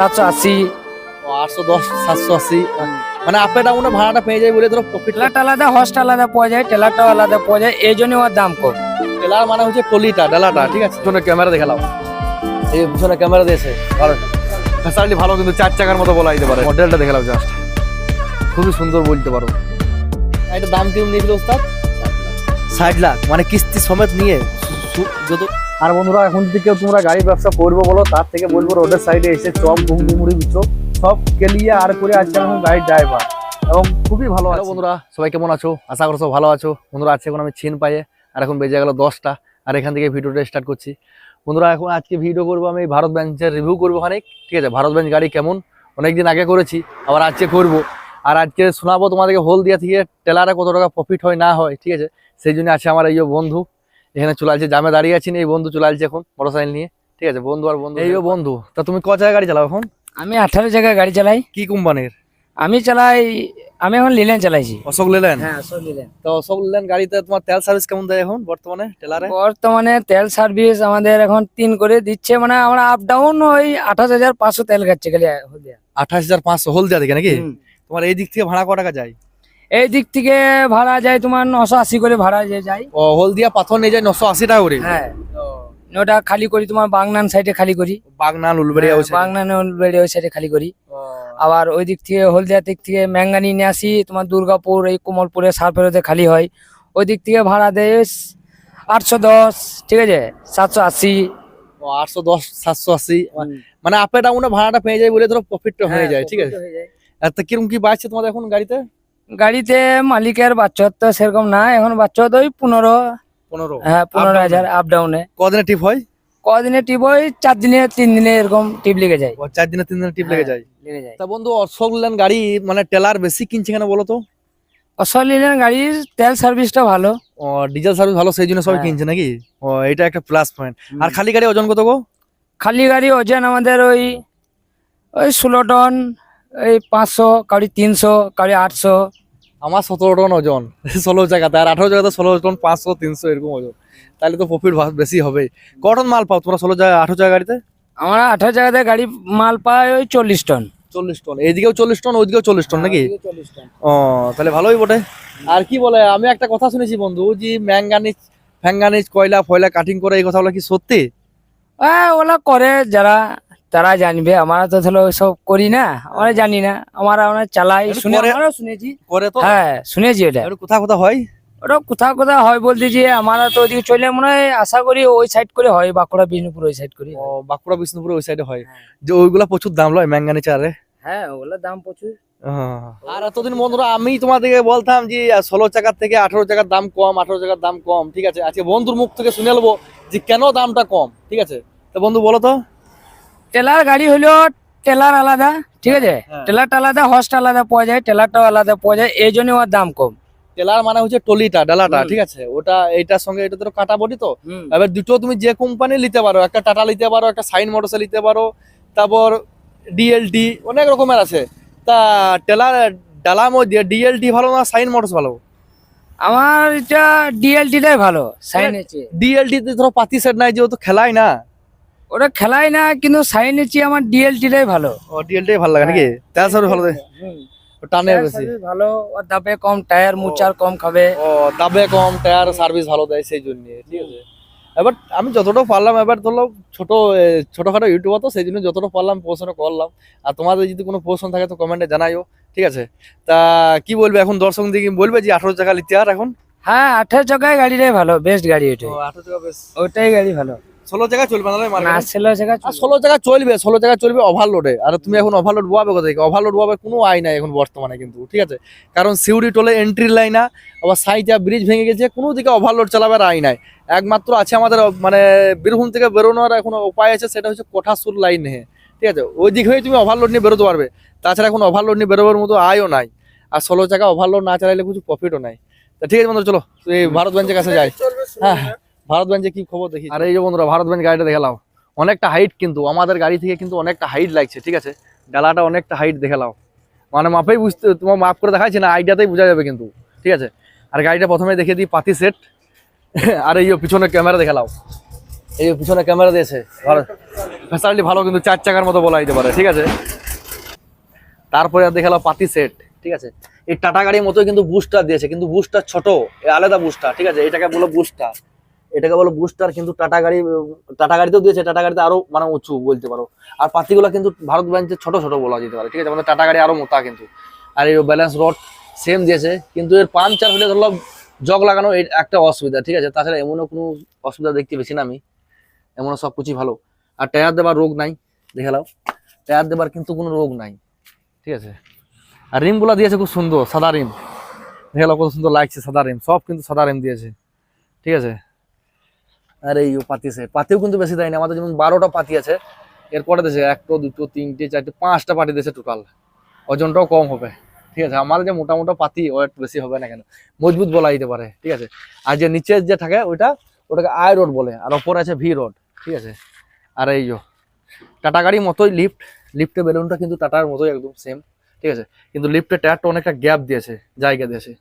সাতশো আশি। আটশো দশ সাতশো আশি। মানে আপে ডাউনে ভাড়াটা পেয়ে যায় বলে ধরো আলাদা আলাদা পাওয়া যায় আলাদা পাওয়া যায় এই জন্য ওর দাম কম। টেলার মানে হচ্ছে টলিটা ডালাটা ঠিক আছে? পিছনে ক্যামেরা দেখালাম এই পিছনে ক্যামেরা দিয়েছে ভালো ফ্যাসিলিটি ভালো কিন্তু চার চাকার মতো বলা যেতে পারে। মডেলটা দেখালাম জাস্ট খুবই সুন্দর বলতে পারো। এটা দাম কিরম নিয়েছিল ওস্তাদ? ষাট লাখ। মানে কিস্তি সমেত নিয়ে যত আর বন্ধুরা এখন যদি কেউ তোমরা গাড়ি ব্যবসা করব বলো তার থেকে বলব রোডের সাইডে এসে চপ বিচো সব কেলিয়ে আর করে আজকে এখন গাড়ির ড্রাইভার এবং খুবই ভালো আছে। বন্ধুরা সবাই কেমন আছো? আশা করো সব ভালো আছো। বন্ধুরা আজকে এখন আমি ছিন পাইয়ে আর এখন বেজে গেল দশটা আর এখান থেকে ভিডিওটা স্টার্ট করছি। বন্ধুরা এখন আজকে ভিডিও করব আমি ভারত বেঞ্চের রিভিউ করব অনেক ঠিক আছে ভারত বেঞ্চ গাড়ি কেমন? অনেকদিন আগে করেছি আবার আজকে করব। আর আজকে শোনাবো তোমাদেরকে হলদিয়া থেকে টেলারে কত টাকা প্রফিট হয় না হয় ঠিক আছে? সেই জন্য আছে আমার এই বন্ধু। এখানে চলে আসছে জামে দাঁড়িয়ে আছি এই বন্ধু চলে আসছে এখন মোটরসাইকেল নিয়ে ঠিক আছে? বন্ধু আর বন্ধু এই বন্ধু। তা তুমি ক জায়গায় গাড়ি চালাও এখন? আমি আঠারো জায়গায় গাড়ি চালাই। কি কোম্পানির? আমি চালাই আমি এখন লিলেন চালাইছি। অশোক লেলেন হ্যাঁ সব লিলেন তো অশোক লেলেন গাড়িতে তোমার তেল সার্ভিস কেমন দেয় এখন বর্তমানে টেলারে বর্তমানে তেল সার্ভিস আমাদের এখন তিন করে দিচ্ছে মানে আমরা আপ ডাউন ওই আঠাশ হাজার পাঁচশো তেল খাচ্ছে খালি হলদিয়া। আঠাশ হাজার পাঁচশো হলদিয়া থেকে নাকি? তোমার এই দিক থেকে ভাড়া ক টাকা যায়? এই দিক থেকে ভাড়া যায় তোমার নশো আশি করে ভাড়া যে যায়। ও হলদিয়া পাথর নিয়ে যায় নশো আশি টাকা করে? হ্যাঁ। ওটা খালি করি তোমার বাগনান সাইডে খালি করি। বাগনান উলবেড়িয়া ওই বেড়ে ওই সাইডে খালি করি। আবার ওই দিক থেকে হলদিয়া দিক থেকে ম্যাঙ্গানি নিয়ে আসি তোমার দুর্গাপুর এই কোমলপুরে সারফেরোতে খালি হয়। ওই দিক থেকে ভাড়া দেয় আটশো দশ ঠিক আছে? সাতশো আশি। ও আটশো দশ সাতশো আশি। মানে আপে ডাউনে ভাড়াটা পেয়ে যায় বলে ধরো প্রফিটটা হয়ে হ্যাঁ, যায় ঠিক আছে? আর তা কীরকম কি বাড়ছে তোমাদের এখন গাড়িতে? গাড়িতে মালিকের বাচ্চা তো সেরকম না এখন বাচ্চা তো ওই পনেরো পনেরো। হ্যাঁ পনেরো হাজার আপ ডাউনে কদিনে টিপ হয়? কদিনে টিপ ওই চার দিনে তিন দিনে এরকম টিপ লেগে যায়। চার দিনে তিন দিনে টিপ লেগে যায়। লেগে যায়। তা বন্ধু অশোক লেন গাড়ি মানে টেলার বেশি কিনছে কেন বলো তো? অসলিলেন গাড়ির তেল সার্ভিসটা ভালো। ও ডিজেল সার্ভিস ভালো সেই জন্য সবাই হ্যাঁ। কিনছে নাকি? ও এটা একটা প্লাস পয়েন্ট আর খালি গাড়ি ওজন কত গো? খালি গাড়ি ওজন আমাদের ওই ওই ষোলো টন এই পাঁচশো কাউরি তিনশো কাউরি আটশো। আমার সতেরো টন ওজন ষোলো জায়গাতে। আর আঠেরো জায়গাতে ষোলো টন পাঁচশো তিনশো এরকম ওজন। তাহলে তো প্রফিট বেশি হবে কটন মাল পাও তোমরা ষোলো জায়গা আঠারো জায়গা গাড়িতে? আমরা আঠারো জায়গাতে গাড়ি মাল পাই ওই চল্লিশ টন। চল্লিশ টন। এইদিকেও চল্লিশ টন ওইদিকেও চল্লিশ টন নাকি? চল্লিশ টন। ও তাহলে ভালোই বটে। আর কি বলে আমি একটা কথা শুনেছি বন্ধু যে ম্যাঙ্গানিজ ফ্যাঙ্গানিজ কয়লা ফয়লা কাটিং করে এই কথাগুলো কি সত্যি? হ্যাঁ ওলা করে যারা তারা জানবে আমরা তো তাহলে ওইসব করি না আমরা জানি না আমরা আমরা চালাই শুনে আমরাও শুনেছি। হ্যাঁ শুনেছি এটা একটু কোথা কোথা হয়? ওটা কোথাও কোথাও হয় বলতে যে আমরা তো ওদিকে চলে মনে হয় আশা করি ওই সাইড করে হয় বাঁকুড়া বিষ্ণুপুর ওই সাইড করে বাঁকুড়া বিষ্ণুপুর ওই সাইডে হয়। হ্যাঁ। যে ওইগুলা প্রচুর দাম লয় ম্যাঙ্গানিজ আরে। হ্যাঁ ওগুলোর দাম প্রচুর। আর এতদিন বন্ধুরা আমি তোমাদেরকে বলতাম যে ষোলো চাকার থেকে আঠারো চাকার দাম কম আঠারো চাকার দাম কম ঠিক আছে? আজকে বন্ধুর মুখ থেকে শুনে নেব যে কেন দামটা কম ঠিক আছে? তো বন্ধু বলো তো। টেলার গাড়ি হলেও টেলার আলাদা ঠিক আছে? হ্যাঁ। টেলারটা আলাদা হর্সটা আলাদা পাওয়া যায় টেলারটাও আলাদা পাওয়া যায় এই জন্য ওর দাম কম। টেলার মানে হচ্ছে টলিটা ডালাটা ঠিক আছে? ওটা এইটার সঙ্গে এটা তো কাটা বডি তো? এবার দুটো তুমি যে কোম্পানি নিতে পারো একটা টাটা নিতে পারো একটা সাইন মোটরসে নিতে পারো তারপর ডিএলটি অনেক রকমের আছে। তা টেলার ডালার মধ্যে ডিএলটি ভালো না সাইন মোটরস ভালো? আমার এটা ডিএলটিটাই ভালো সাইন আছে ডিএলটি তে ধরো পাতি সেট নাই যে ও তো খেলাই না ওটা খেলাই না কিন্তু সাইন আছে আমার ডিএলটিটাই ভালো। ও ডিএলটি ভালো লাগে নাকি? সার্ভিস ভালো টানে বেশি। ভালো ওর দাবে কম টায়ার মুচার কম খাবে। ও দাবে কম টায়ার সার্ভিস ভালো দেয় সেই জন্য ঠিক আছে। এবার আমি যতটা পারলাম এবার ধরো ছোট ছোটখাটো ইউটিউবার তো সেই জন্য যতটা পারলাম প্রশ্ন করলাম। আর তোমাদের যদি কোনো প্রশ্ন থাকে তো কমেন্টে জানাইও ঠিক আছে? তা কি বলবে এখন দর্শক দিকে? বলবে যে আঠারো টাকা লিতে আর এখন? হ্যাঁ আঠারো চাকায় গাড়িটাই ভালো বেস্ট গাড়ি ওটাই আঠারো টাকা বেশ ওটাই গাড়ি ভালো। ষোলো টাকা চলবে না মানে ষোলো টাকা চলবে। ষোলো টাকা চলবে ওভারলোডে আর তুমি এখন ওভারলোড বোয়াবে কোথায়? ওভারলোড বোয়াবে কোনো আয় নাই এখন বর্তমানে কিন্তু ঠিক আছে? কারণ সিউড়ি টোলে এন্ট্রি লাইন না আবার সাইডে ব্রিজ ভেঙে গেছে কোনো দিকে ওভারলোড চালাবার আয় নাই। একমাত্র আছে আমাদের মানে বীরভূম থেকে বেরোনোর এখন উপায় আছে সেটা হচ্ছে কোঠাসুর লাইন নিয়ে ঠিক আছে? ওই দিক হয়ে তুমি ওভারলোড নিয়ে বেরোতে পারবে। তাছাড়া এখন ওভারলোড নিয়ে বেরোবার মতো আয়ও নাই। আর ষোলো টাকা ওভারলোড না চালাইলে কিছু প্রফিটও নাই। তা ঠিক আছে বন্ধু চলো এই ভারত বেঞ্চের কাছে যাই। হ্যাঁ। ভারত বেঞ্চে কি খবর দেখি? আর এই যে বন্ধুরা ভারত গাড়িটা দেখালাম। অনেকটা হাইট কিন্তু, আমাদের গাড়ি থেকে কিন্তু অনেকটা হাইট লাগছে, ঠিক আছে? ডালাটা অনেকটা হাইট দেখালাম। মানে মাপেই বুঝতে, তোমার মাপ করে দেখাচ্ছি না আইডিয়াতেই বোঝা যাবে কিন্তু, ঠিক আছে? আর গাড়িটা প্রথমে দেখে দিই, পাতি সেট আর এই পিছনে ক্যামেরা দেখালাম। এই পিছনে ক্যামেরা দিয়েছে, ভারত ফ্যাসিলিটি ভালো কিন্তু চার চাকার মতো বলা যেতে পারে, ঠিক আছে? তারপরে আর দেখাল পাতি সেট ঠিক আছে? এই টাটা গাড়ির মতো কিন্তু বুস্টার দিয়েছে, কিন্তু বুস্টার ছোট আলাদা বুস্টার ঠিক আছে? এটাকে বলো বুস্টার এটাকে বলো বুস্টার কিন্তু টাটা গাড়ি, টাটা গাড়িতেও দিয়েছে, টাটা গাড়িতে আরও মানে উঁচু বলতে পারো। আর পাতিগুলো কিন্তু ভারত ব্রাঞ্চের ছোট ছোট বলা যেতে পারে, ঠিক আছে? আমাদের টাটা গাড়ি আরও মোটা কিন্তু। আর এই ব্যালেন্স রড সেম দিয়েছে, কিন্তু এর পাঞ্চার হলে ধরো জগ লাগানো একটা অসুবিধা, ঠিক আছে? তাছাড়া এমনও কোনো অসুবিধা দেখতে পেছি না আমি। এমনও সব কিছুই ভালো। আর টায়ার দেবার রোগ নাই, দেখে নাও। টায়ার দেবার কিন্তু কোনো রোগ নাই, ঠিক আছে? আর রিমগুলো দিয়েছে খুব সুন্দর, সাদা রিম দেখে নাও কত সুন্দর লাগছে, সাদা রিম সব কিন্তু সাদা রিম দিয়েছে, ঠিক আছে? আর এই পাতি সেট পাতিও কিন্তু বেশি দেয়নি, আমাদের যেমন বারোটা পাতি আছে, এরপরে দিয়েছে একটা দুটো, তিনটে, চারটে, পাঁচটা পাতি দিয়েছে টোটাল ওজনটাও কম হবে। ঠিক আছে, আমার যে মোটা মোটা পাতি ওয়েট বেশি হবে না কেন? মজবুত বলা যেতে পারে। ঠিক আছে, আর যে নিচের যে থাকে, ওইটা ওটাকে আই রোড বলে, আর ওপরে আছে ভি রোড ঠিক আছে, আর এই যো টাটা গাড়ির মতোই লিফট লিফটের বেলুনটা কিন্তু টাটার মতোই একদম সেম ঠিক আছে, কিন্তু লিফটের টায়ারটা অনেকটা গ্যাপ দিয়েছে, জায়গা দিয়েছে।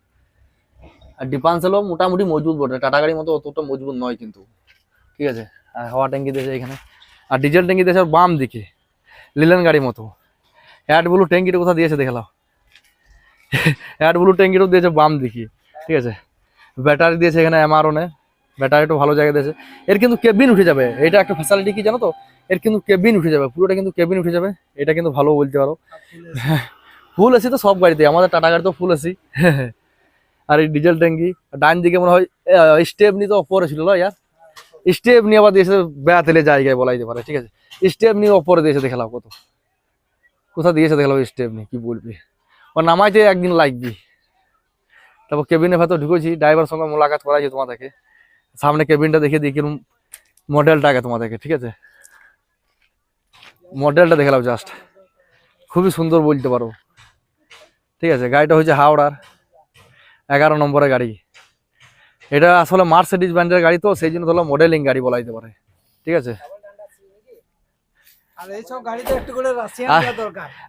আর ডিপান্সেলও মোটামুটি মজবুত বটে। টাটা গাড়ির মতো অতটা মজবুত নয় কিন্তু। ঠিক আছে? আর হাওয়া ট্যাঙ্কি দিয়েছে এখানে। আর ডিজেল ট্যাঙ্কি দিয়েছে বাম দিকে লিলেন গাড়ির মতো। অ্যাড ব্লু ট্যাঙ্কিটা কোথাও দিয়েছে দেখালাম অ্যাড ব্লু ট্যাঙ্কিটাও দিয়েছে বাম দিকে, ঠিক আছে? ব্যাটারি দিয়েছে এখানে এমআরনে ব্যাটারিটা ভালো জায়গা দিয়েছে। এর কিন্তু কেবিন উঠে যাবে। এটা একটা ফ্যাসিলিটি কি জানো তো? এর কিন্তু কেবিন উঠে যাবে। পুরোটা কিন্তু কেবিন উঠে যাবে। এটা কিন্তু ভালো বলতে পারো। ফুল এসি তো সব গাড়িতে। আমাদের টাটা গাড়ি তো ফুল এসি আর এই ডিজেল ট্যাঙ্কি, ডান দিকে মনে হয় স্টেপ নিতে তো ওপরে ছিল ইয়ার? স্টেপ নিয়ে আবার দিয়েছে বেড়াতেলে জায়গায় বলা যেতে পারে, ঠিক আছে? স্টেপ নিয়ে ওপরে দিয়েছে দেখালাম কত? কোথা দিয়েছে দেখলাম স্টেপ নিয়ে, কি বলবি? ও নামাইতে একদিন লাগবি। তারপর কেবিনের ভেতর ঢুকেছি, ড্রাইভার সঙ্গে মোলাকাত করাইছি তোমাদেরকে। সামনে কেবিনটা দেখিয়ে দিই, কিরম আগে তোমাদেরকে, ঠিক আছে? মডেলটা দেখালাম জাস্ট খুবই সুন্দর বলতে পারো। ঠিক আছে, গাড়িটা হচ্ছে হাওড়ার, এগারো নম্বরের গাড়ি। এটা আসলে মার্সিডিজ ব্র্যান্ডের গাড়ি তো সেই জন্য ধরো মডেলিং গাড়ি বলা যেতে পারে। ঠিক আছে?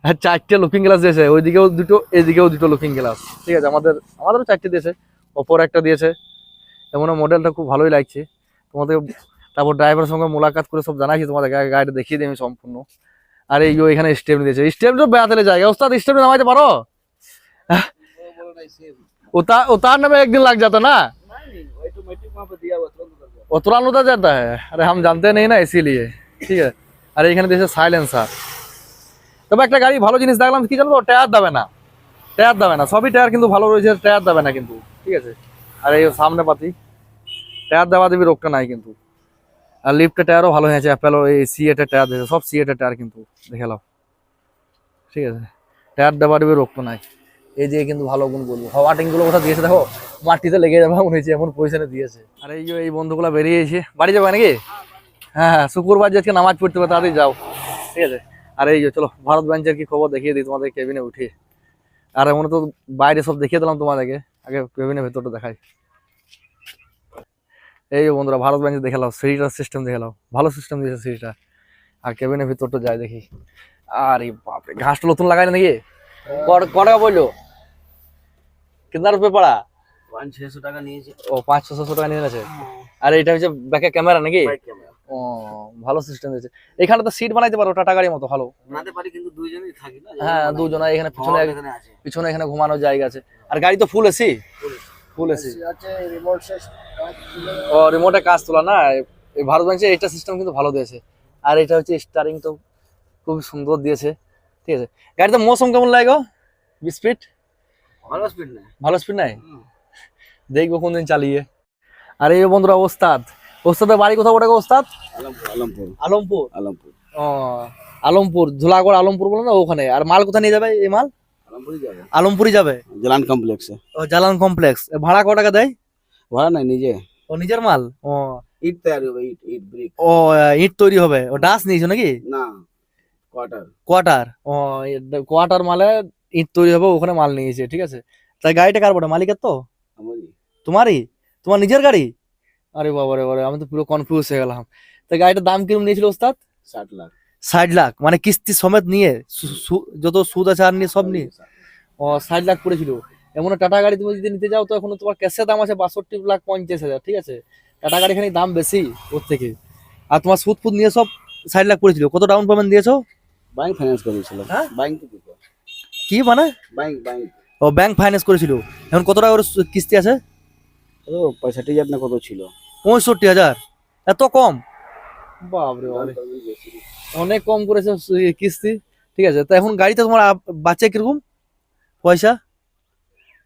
হ্যাঁ, চারটে লুকিং গ্লাস দিয়েছে দুটো এদিকেও দুটো লুকিং গ্লাস ঠিক আছে আমাদের আমাদেরও চারটে একটা দিয়েছে। মডেলটা খুব ভালোই লাগছে। তোমাদের তারপর ড্রাইভারের সঙ্গে মোলাকাত করে সব জানাইছি তোমাদের গাড়িটা দেখিয়ে দিই সম্পূর্ণ। আর ইও এখানে স্টেপ দিয়েছে। স্টেপ তো বেড়াতে যায়। ওস্তাদ স্টেপ নামাইতে পারো? হ্যাঁ? ও তার নামে একদিন লাগ যেত না? वो तुरंत उतर जाता है अरे हम जानते नहीं ना इसीलिए ঠিক আছে আর এখানে দিয়েছে সাইলেন্সার তবে একটা গাড়ি ভালো জিনিস দেখলাম কি জানো তো টায়ার দেবে না টায়ার দেবে না সবই টায়ার কিন্তু ভালো রয়েছে টায়ার দেবে না কিন্তু ঠিক আছে আর এই সামনে পাতি টায়ার দেওয়া দেবী রোগটা নাই কিন্তু আর লিফটের টায়ারও ভালো হয়েছে অ্যাপেলো এই সিএটের টায়ার দিয়েছে সব সিএটের টায়ার কিন্তু দেখে নাও ঠিক আছে টায়ার দেওয়া দেবী রোগটা নাই এই যে কিন্তু ভালো গুণ বলব হাওয়া ট্যাঙ্কগুলো কোথা দিয়েছে দেখো মাটিতে লেগে যাবে মনে হয়েছে এমন পজিশনে দিয়েছে। আর এই যে এই বন্ধুগুলো বেরিয়েছে বাড়ি যাবে নাকি? হ্যাঁ হ্যাঁ শুক্রবার যে আজকে নামাজ পড়তে হবে তাড়াতাড়ি যাও। ঠিক আছে? আর এই যে চলো ভারত ব্যাঞ্চের কি খবর দেখিয়ে দিই তোমাদের কেবিনে উঠে। আর এমন তো বাইরে সব দেখিয়ে দিলাম তোমাদেরকে আগে কেবিনের ভেতরটা দেখাই। এই যে বন্ধুরা ভারত ব্যাঞ্চে দেখে নাও সিঁড়িটার সিস্টেম দেখে নাও। ভালো সিস্টেম দিয়েছে সিঁড়িটা। আর কেবিনের ভিতরটা যাই দেখি। আরে বাপরে ঘাসটা নতুন লাগাই নাকি? ক ক রুপে পড়া পাঁচ ছশো টাকা নিয়েছে ও পাঁচ ছশো টাকা নিয়ে আছে আর এটা হচ্ছে ব্যাকে ক্যামেরা নাকি ও ভালো সিস্টেম দিয়েছে এখানে তো সিট বানাইতে পারো টাটা গাড়ির মতো ভালো বানাতে পারি কিন্তু দুইজনই থাকি না হ্যাঁ দুজনে এখানে পিছনে এখানে পিছনে এখানে ঘুমানোর জায়গা আছে আর গাড়ি তো ফুল এসি ফুল এসি আছে রিমোট শেষ ও রিমোটে কাজ তোলা না এই ভারত ব্যাংকে এটা সিস্টেম কিন্তু ভালো দিয়েছে আর এটা হচ্ছে স্টারিং তো খুব সুন্দর দিয়েছে ঠিক আছে গাড়িতে মৌসুম কেমন লাগে গো স্পিড ভালো স্পিড না ভালো স্পিড নাই দেখব কোনদিন চালিয়ে। আর এই বন্ধুরা ওস্তাদ ওস্তাদের বাড়ি কোথাও ওটা ওস্তাদ? আলমপুর আলমপুর। আলমপুর? ও আলমপুর ঝোলাগড় আলমপুর বলে না ওখানে। আর মাল কোথায় নিয়ে যাবে এই মাল? আলমপুরই যাবে। যাবে? কমপ্লেক্সে। ও জালান কমপ্লেক্স। ভাড়া ক টাকা দেয়? ভাড়া নাই নিজে। ও নিজের মাল? ও। ইট তৈরি হবে ইট ইট ব্রিক ও ইট তৈরি হবে। ও ডাস নিয়েছো নাকি? না কোয়ার্টার। কোয়ার্টার? ও কোয়ার্টার মালে ইট তৈরি হবে ওখানে মাল নিয়েছে ঠিক আছে? তাই গাড়িটা কার বটে? মালিকের তো? তোমারই? তোমার নিজের গাড়ি? আরে বাবা রে বাবা আমি তো পুরো কনফিউজ হয়ে গেলাম। তাই গাড়িটার দাম কীরকম নিয়েছিল ওস্তাদ? ষাট লাখ। ষাট লাখ মানে কিস্তি সমেত নিয়ে যত সুদ আছে আর নিয়ে সব নিয়ে? ও ষাট লাখ পড়েছিল। এমন টাটা গাড়ি তুমি যদি নিতে যাও তো এখন তোমার ক্যাশের দাম আছে বাষট্টি লাখ পঞ্চাশ হাজার ঠিক আছে? টাটা গাড়ি খানি দাম বেশি ওর থেকে। আর তোমার সুদ ফুদ নিয়ে সব ষাট লাখ পড়েছিল। কত ডাউন পেমেন্ট দিয়েছ? ব্যাংক ফাইন্যান্স করেছিলাম হ্যাঁ? ব্যাংক কি মানে? ব্যাংক ব্যাংক ও ব্যাংক ফাইন্যান্স করেছিল। এখন কত টাকা করে কিস্তি আছে? ও পঁয়ষট্টি হাজার না কত ছিল? পঁয়ষট্টি হাজার। এত কম? বাপরে বাপরে অনেক কম করেছে কিস্তি। ঠিক আছে তো এখন গাড়িতে তোমার বাচ্চা কীরকম? পয়সা?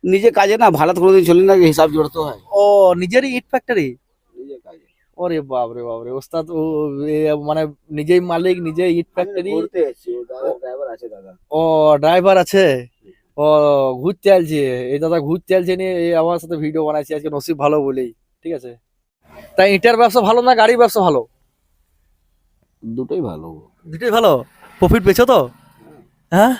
নিজে কাজে না ভাড়া কোনোদিন চলে না হিসাব জোড়তে হয়। ও নিজেরই ইট ফ্যাক্টরি ওরে বাপরে বাপরে। ওস্তাদ ও মানে নিজেই মালিক নিজে ইট ফ্যাক্টরি ও ড্রাইভার আছে ও ঘুরতে আলছে। এই দাদা ঘুরতে আলছে নিয়ে আমার সাথে ভিডিও বানাইছে আজকে নসিব ভালো বলেই ঠিক আছে? তাই ইটার ব্যবসা ভালো না গাড়ির ব্যবসা ভালো? দুটোই ভালো। দুটোই ভালো? প্রফিট পেয়েছ তো? হ্যাঁ।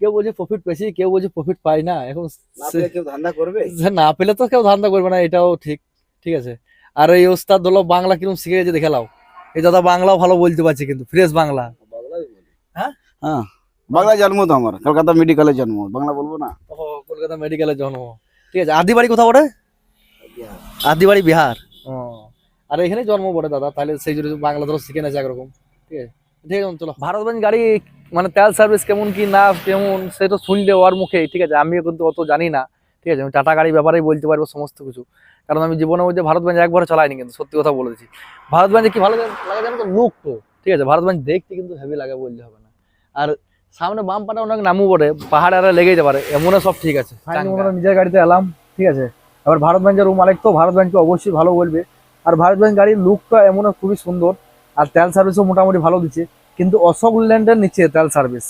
কেউ বলছে প্রফিট পেয়েছি কেউ বলছে প্রফিট পাই না। এখন সে- কেউ ধান্দা করবে? সে না পেলে তো কেউ ধান্দা করবে না এটাও ঠিক ঠিক আছে। আর এই ওস্তাদ হলো বাংলা কীরকম শিখে গেছে দেখে লাও এই দাদা বাংলাও ভালো বলতে পারছে কিন্তু ফ্রেশ বাংলা। বাংলাই হ্যাঁ? হ্যাঁ বাংলা জন্ম তো আমার কলকাতা মেডিকেলে জন্ম বাংলা বলব না। কলকাতা মেডিকেলের জন্ম। ঠিক আছে আদি বাড়ি কোথাও ওটা আদি বাড়ি বিহার। আর এখানে জন্ম পড়ে দাদা তাহলে সেই জন্য বাংলা ধরো শিখে নেছে একরকম। ঠিক আছে ঠিক আছে চলো। ভারতবঞ্জ গাড়ি মানে তেল সার্ভিস কেমন কি না কেমন সেটা শুনলে ওর মুখে ঠিক আছে আমিও কিন্তু অত জানি না। ঠিক আছে আমি টাটা গাড়ি ব্যাপারেই বলতে পারব সমস্ত কিছু। কারণ আমি জীবনের মধ্যে ভারত ভারতবঞ্জ একবারও চালাইনি কিন্তু সত্যি কথা বলেছি। দিচ্ছি ভারতবঞ্জে কি ভালো লাগে? জানো তো লুক তো। ঠিক আছে ভারতবঞ্জ দেখতে কিন্তু হেভি লাগে বলতে হবে না। আর সামনে বাম পাটা অনেক নামু পড়ে পাহাড় আর লেগে যেতে পারে এমনও সব ঠিক আছে আমরা নিজের গাড়িতে এলাম ঠিক আছে। এবার ভারতবঞ্জের রুম মালিক তো ভারতবঞ্জকে অবশ্যই ভালো বলবে। আর ভারতবঞ্জ গাড়ির লুকটা এমনও খুবই সুন্দর আর তেল সার্ভিসও মোটামুটি ভালো দিচ্ছে কিন্তু অশোক ল্যান্ডের নিচে তেল সার্ভিস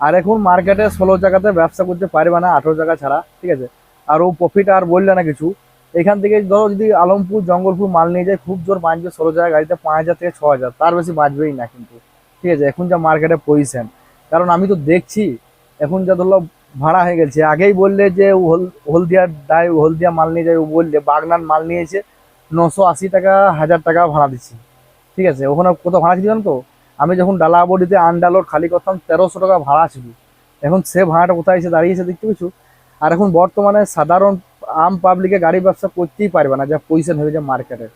আর এখন মার্কেটে ষোলো জায়গাতে ব্যবসা করতে পারবে না আঠেরো জায়গা ছাড়া ঠিক আছে। আর ও প্রফিট আর বললে না কিছু এখান থেকে ধরো যদি আলমপুর, জঙ্গলপুর, মাল নিয়ে যায়, খুব জোর বাঁচবে ষোলো জায়গা গাড়িতে, পাঁচ হাজার থেকে ছ হাজার। তার বেশি বাঁচবেই না কিন্তু। ঠিক আছে, এখন যা মার্কেটে পজিশন। কারণ আমি তো দেখছি, এখন যা ধরো ভাড়া হয়ে গেছে। আগেই বললে যে হল- হলদিয়া ডাই হলদিয়া মাল নিয়ে যায়, ও বললে, বাগনান মাল নিয়েছে, নশো আশি টাকা, হাজার টাকা ভাড়া দিচ্ছি। ঠিক আছে, ওখানে কত ভাড়া ছিল তো? আমি যখন ডালা বডিতে আন্ডালোড খালি করতাম, তেরোশো টাকা ভাড়া ছিল। এখন সে ভাড়াটা কোথায় এসে দাঁড়িয়েছে দেখতে কিছু আর এখন বর্তমানে সাধারণ আম পাবলিকে গাড়ি ব্যবসা করতেই পারবে না, যা পজিশন হয়েছে মার্কেটে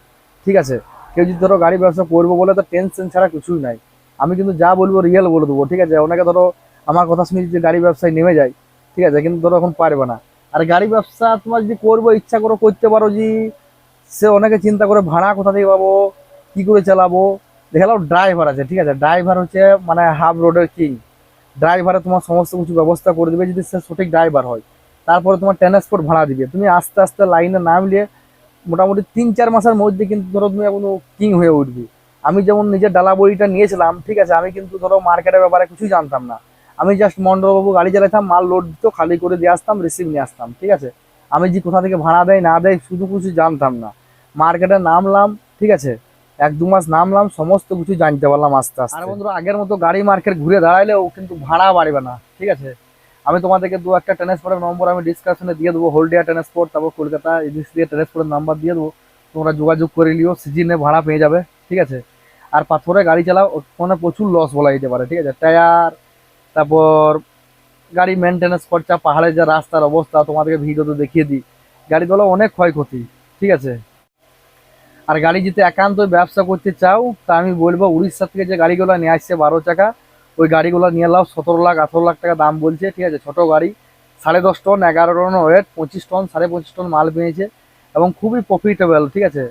ঠিক আছে? কেউ যদি ধরো গাড়ি ব্যবসা করব বলে তো টেনশন ছাড়া কিছুই নাই। আমি কিন্তু যা বলব রিয়েল বলে দেবো, ঠিক আছে? অনেকে ধরো আমার কথা শুনে যে গাড়ি ব্যবসায় নেমে যায়, ঠিক আছে? কিন্তু ধরো এখন পারবে না। আর গাড়ি ব্যবসা তোমার যদি করব, ইচ্ছা করো করতে পারো যে সে অনেকে চিন্তা করে ভাড়া কোথা থেকে পাবো, কী করে চালাবো? দেখালাম ড্রাইভার আছে, ঠিক আছে? ড্রাইভার হচ্ছে মানে হাফ রোডের কিং ড্রাইভারে তোমার সমস্ত কিছু ব্যবস্থা করে দেবে যদি সে সঠিক ড্রাইভার হয়। তারপরে তোমার ট্রান্সপোর্ট ভাড়া দিবে। তুমি আস্তে আস্তে লাইনে নামলে মোটামুটি তিন চার মাসের মধ্যে কিন্তু ধরো তুমি এখন কিং হয়ে উঠবে। আমি যেমন নিজের ডালা বড়িটা নিয়েছিলাম, ঠিক আছে, আমি কিন্তু ধরো মার্কেটের ব্যাপারে কিছুই জানতাম না। আমি জাস্ট মন্ডলবাবু গাড়ি চালাতাম মাল লোড দিত, খালি করে দিয়ে আসতাম রিসিভ নিয়ে আসতাম, ঠিক আছে? আমি যে কোথা থেকে ভাড়া দেয়, না দেয়, শুধু কিছু জানতাম না। মার্কেটে নামলাম, ঠিক আছে? এক দু মাস নামলাম, সমস্ত কিছু জানতে পারলাম আস্তে আস্তে। আর বন্ধুরা, আগের মতো গাড়ি মার্কেট ঘুরে দাঁড়াইলেও কিন্তু ভাড়া বাড়বে না, ঠিক আছে? আমি তোমাদেরকে দু একটা ট্রান্সপোর্টের নম্বর আমি ডিসকাশনে দিয়ে দেবো হোল্ডিয়া ট্রান্সপোর্ট তারপর কলকাতা দিয়ে ট্রান্সপোর্টের নাম্বার দিয়ে দেবো। তোমরা যোগাযোগ করে নিও সিজনে ভাড়া পেয়ে যাবে, ঠিক আছে? আর পাথরে গাড়ি চালাও, ওখানে প্রচুর লস বলা যেতে পারে, ঠিক আছে? টায়ার, তারপর গাড়ি মেনটেন্যান্স খরচা, পাহাড়ের যা রাস্তার অবস্থা, তোমাদেরকে ভিডিওতে দেখিয়ে দিই। গাড়ি তোলা অনেক ক্ষয়ক্ষতি, ঠিক আছে? আর গাড়ি যদি একান্ত ব্যবসা করতে চাও, তা আমি বলব উড়িষ্যা থেকে যে গাড়িগুলো নিয়ে আসছে বারো চাকা ওই গাড়িগুলো নিয়ে নাও, সতেরো লাখ, আঠেরো লাখ টাকা দাম বলছে, ঠিক আছে? ছোট গাড়ি, সাড়ে দশ টন, এগারো টন ওয়েট পঁচিশ টন, সাড়ে পঁচিশ টন মাল পেয়েছে এবং খুবই প্রফিটেবল ঠিক আছে?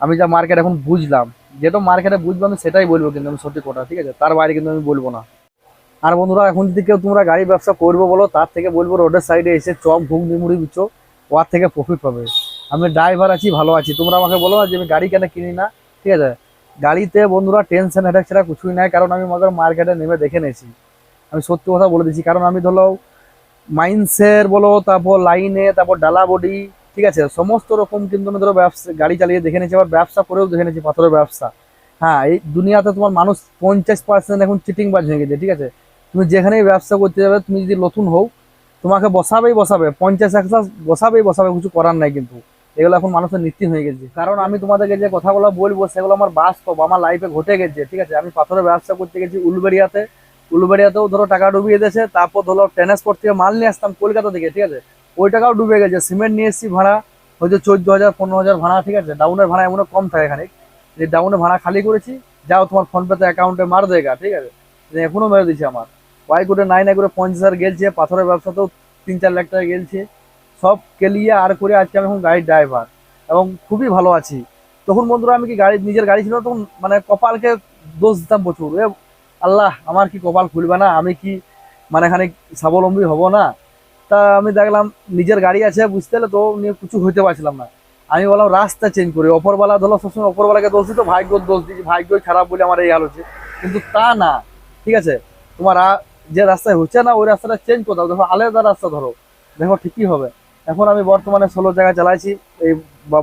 আমি যা মার্কেট এখন বুঝলাম। যেটা মার্কেটে বুঝব আমি, সেটাই বলব কিন্তু আমি সঠিক কথা, ঠিক আছে? তার বাইরে কিন্তু আমি বলব না। আর বন্ধুরা, এখন যদি কেউ তোমরা গাড়ি ব্যবসা করব বলো, তার থেকে বলব রোডের সাইডে এসে চপ, ঘুগনি, মুড়ি বিচো, ওর থেকে প্রফিট পাবে। আমি ড্রাইভার আছি, ভালো আছি। তোমরা আমাকে বলো যে আমি গাড়ি কেন কিনি না, ঠিক আছে? গাড়িতে বন্ধুরা টেনশন হেডেক ছাড়া কিছুই নাই, কারণ আমি মগর মার্কেটে নেমে দেখে নিয়েছি। আমি সত্যি কথা বলে দিচ্ছি, কারণ আমি ধরো মাইন্সের বলো, তারপর লাইনে তারপর ডালা বডি, ঠিক আছে? সমস্ত রকম কিন্তু আমি ধরো ব্যবসা, গাড়ি চালিয়ে দেখে নিয়েছি, আবার ব্যবসা করেও দেখে নিয়েছি, পাথরের ব্যবসা। হ্যাঁ এই দুনিয়াতে তোমার মানুষ পঞ্চাশ পার্সেন্ট এখন চিটিং বাজ হয়ে গেছে, ঠিক আছে? তুমি যেখানেই ব্যবসা করতে যাবে, তুমি যদি নতুন হও, তোমাকে বসাবেই বসাবে পঞ্চাশ একশো বসাবেই বসাবে, কিছু করার নাই কিন্তু। এগুলো এখন মানুষের নীতি হয়ে গেছে। কারণ আমি তোমাদেরকে যে কথাগুলো বলব, সেগুলো আমার বাস্তব, আমার লাইফে ঘটে গেছে, ঠিক আছে? আমি পাথরের ব্যবসা করতে গেছি উলবেড়িয়াতে। উলবেড়িয়াতেও ধরো টাকা ডুবিয়ে দিয়েছে, তারপর ধরো ট্রান্সপোর্ট থেকে মাল নিয়ে আসতাম কলকাতা থেকে, ঠিক আছে? ওই টাকাও ডুবে গেছে সিমেন্ট নিয়ে এসেছি ভাড়া, হয়তো চোদ্দ হাজার, পনেরো হাজার ভাড়া, ঠিক আছে? ডাউনের ভাড়া এমনও কম থাকে এখানে যে ডাউনে ভাড়া খালি করেছি, যাও তোমার ফোন পেতে অ্যাকাউন্টে মার দেগা, ঠিক আছে? যে এখনও মেরে দিচ্ছে আমার। ওয়াই করে নাই নাই করে পঞ্চাশ হাজার গেলছে, পাথরের ব্যবসাতেও তিন চার লাখ টাকা গেলছে। সব কেলিয়ে আর করে আজকে আমি এখন গাড়ির ড্রাইভার এবং খুবই ভালো আছি। তখন বন্ধুরা, আমি কি গাড়ি, নিজের গাড়ি ছিল তখন মানে কপালকে দোষ দিতাম প্রচুর। এ আল্লাহ, আমার কি কপাল খুলবে না? আমি কি মানে এখানে স্বাবলম্বী হব না? তা আমি দেখলাম নিজের গাড়ি আছে বুঝতে তো নিয়ে কিছু হইতে পারছিলাম না। আমি বললাম, রাস্তা চেঞ্জ করি। অপরবেলা ধরো, সবসময় অপরবেলাকে দোষ দিত ভাগ্যর দোষ দিচ্ছি ভাগ্যই খারাপ বলে আমার এই হাল হচ্ছে কিন্তু তা না, ঠিক আছে? তোমার যে রাস্তায় হচ্ছে না, ওই রাস্তাটা চেঞ্জ করে দাও। দেখো, আলাদা রাস্তা ধরো। দেখো, ঠিকই হবে। এখন আমি বর্তমানে ষোলো জায়গায় চালাইছি, এই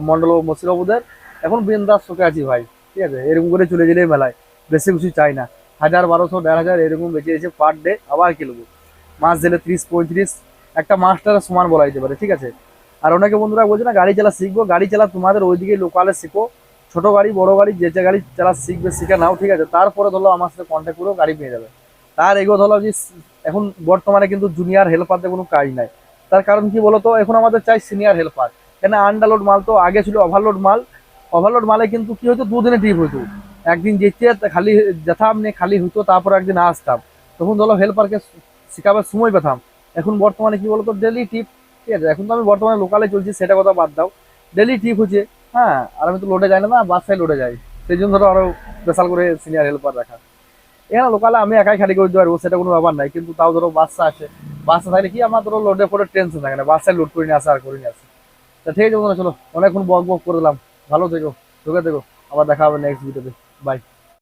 মন্ডল মসিরবাবুদের এখন বিন্দাস শোকে আছি ভাই, ঠিক আছে? এরকম করে চলে গেলেই মেলায়, বেশি কিছু চাই না। হাজার বারোশো, দেড় হাজার এরকম বেঁচে গেছে পার ডে আবার কিনবো মাস দিলে ত্রিশ, পঁয়ত্রিশ, একটা মাস্টারের সমান বলা যেতে পারে, ঠিক আছে? আর অনেকে বন্ধুরা বলছে না, গাড়ি চালা শিখব, গাড়ি চালা তোমাদের ওইদিকে লোকালে শিখো। ছোট গাড়ি, বড় গাড়ি, যে যে গাড়ি চালা শিখবে, শিখে নাও, ঠিক আছে? তারপরে ধরো আমার সাথে কন্ট্যাক্ট করেও গাড়ি পেয়ে যাবে। তার এগো ধরো যে, এখন বর্তমানে কিন্তু জুনিয়র হেল্পারদের কোনো কাজ নাই। তার কারণ কি বলতো? এখন আমাদের চাই সিনিয়র হেল্পার কেন আন্ডারলোড মাল তো আগে ছিল ওভারলোড মাল। ওভারলোড মালে কিন্তু কি হতো দুদিনে ট্রিপ হতো একদিন যেতে খালি যেতাম নিয়ে খালি হতো তারপর একদিন আসতাম। তখন ধরো হেল্পারকে শেখাবার সময় পেতাম। এখন বর্তমানে কি বলতো? ডেলি টিপ ঠিক আছে? এখন তো আমি বর্তমানে লোকালে চলছি, সেটা কথা বাদ দাও। ডেলি টিপ হচ্ছে হ্যাঁ? আর আমি তো লোডে যাই না না, বাসায় লোডে যাই। সেই জন্য ধরো আরও স্পেশাল করে সিনিয়র হেল্পার রাখা। এখানে লোকালে আমি একাই খালি করে দিতে পারব সেটা কোনো ব্যাপার নাই। কিন্তু তাও ধরো বাচ্চা আসে বাচ্চা থাকলে কি আমার ধরো লোডের পরে টেনশন থাকে না, বাচ্চায় লোড করে নিয়ে আসে আর করে নিয়ে আসে তা ঠিক আছে চলো, অনেকক্ষণ বক বক করে দিলাম। ভালো থেকো ঢুকে থেকো। আবার দেখা হবে নেক্সট ভিডিওতে বাই